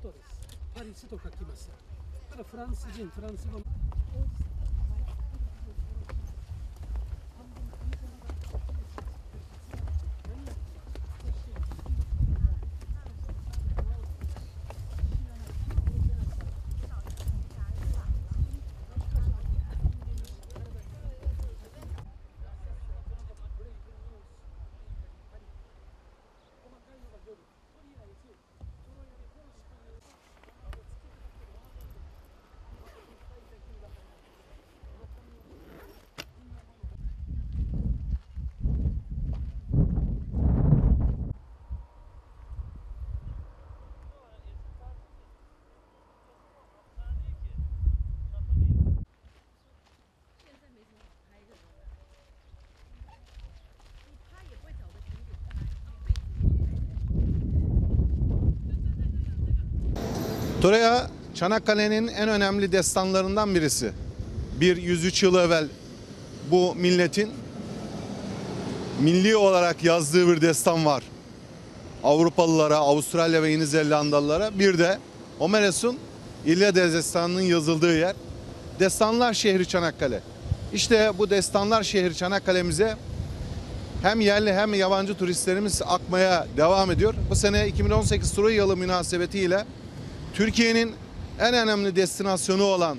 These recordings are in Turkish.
ンスの首都です。パリスと書きます。ただフランス人フランス語也 Turaya Çanakkale'nin en önemli destanlarından birisi. Bir 103 yıl evvel bu milletin milli olarak yazdığı bir destan var. Avrupalılara, Avustralya ve Yeni Zelandalılara bir de Homeros'un İlyada Destanı'nın yazıldığı yer. Destanlar şehri Çanakkale. İşte bu destanlar şehri Çanakkale'mize hem yerli hem yabancı turistlerimiz akmaya devam ediyor. Bu sene 2018 Turu yılı münasebetiyle Türkiye'nin en önemli destinasyonu olan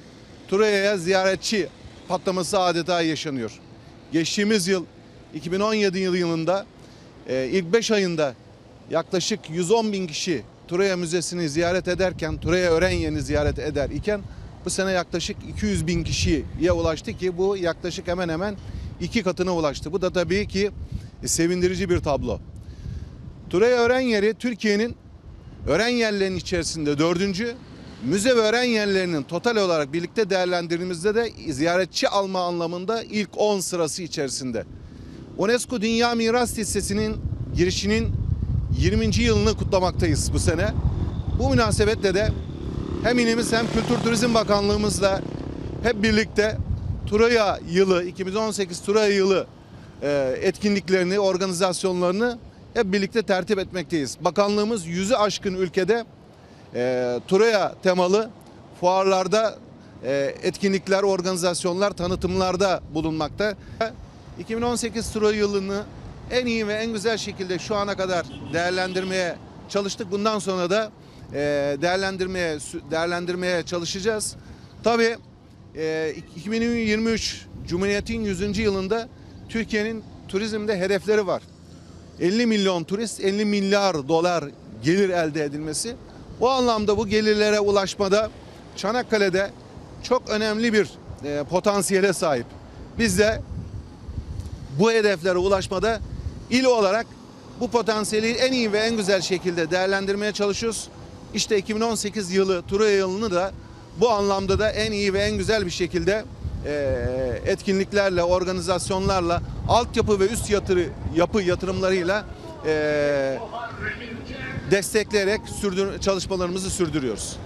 Troya'ya ziyaretçi patlaması adeta yaşanıyor. Geçtiğimiz yıl 2017 yıl yılında e, ilk 5 ayında yaklaşık 110 bin kişi Troya Müzesi'ni ziyaret ederken, Troya Örenyen'i ziyaret eder iken bu sene yaklaşık 200 bin kişiye ulaştı ki bu yaklaşık hemen hemen iki katına ulaştı. Bu da tabii ki sevindirici bir tablo. Troya Ören Yeri Türkiye'nin öğren yerlerinin içerisinde dördüncü, müze ve öğren yerlerinin total olarak birlikte değerlendirdiğimizde de ziyaretçi alma anlamında ilk 10 sırası içerisinde. UNESCO Dünya Miras Listesi'nin girişinin 20. yılını kutlamaktayız bu sene. Bu münasebetle de hem ilimiz hem Kültür Turizm Bakanlığımızla hep birlikte Turaya yılı, 2018 Turaya yılı e, etkinliklerini, organizasyonlarını hep birlikte tertip etmekteyiz. Bakanlığımız yüzü aşkın ülkede e, Turaya temalı fuarlarda e, etkinlikler, organizasyonlar, tanıtımlarda bulunmakta. 2018 Turaya yılını en iyi ve en güzel şekilde şu ana kadar değerlendirmeye çalıştık. Bundan sonra da e, değerlendirmeye değerlendirmeye çalışacağız. Tabii e, 2023 Cumhuriyet'in 100. yılında Türkiye'nin turizmde hedefleri var. 50 milyon turist, 50 milyar dolar gelir elde edilmesi. O anlamda bu gelirlere ulaşmada Çanakkale'de çok önemli bir e, potansiyele sahip. Biz de bu hedeflere ulaşmada il olarak bu potansiyeli en iyi ve en güzel şekilde değerlendirmeye çalışıyoruz. İşte 2018 yılı Turaya yılını da bu anlamda da en iyi ve en güzel bir şekilde etkinliklerle, organizasyonlarla, altyapı ve üst yatırı, yapı yatırımlarıyla e, destekleyerek sürdür, çalışmalarımızı sürdürüyoruz.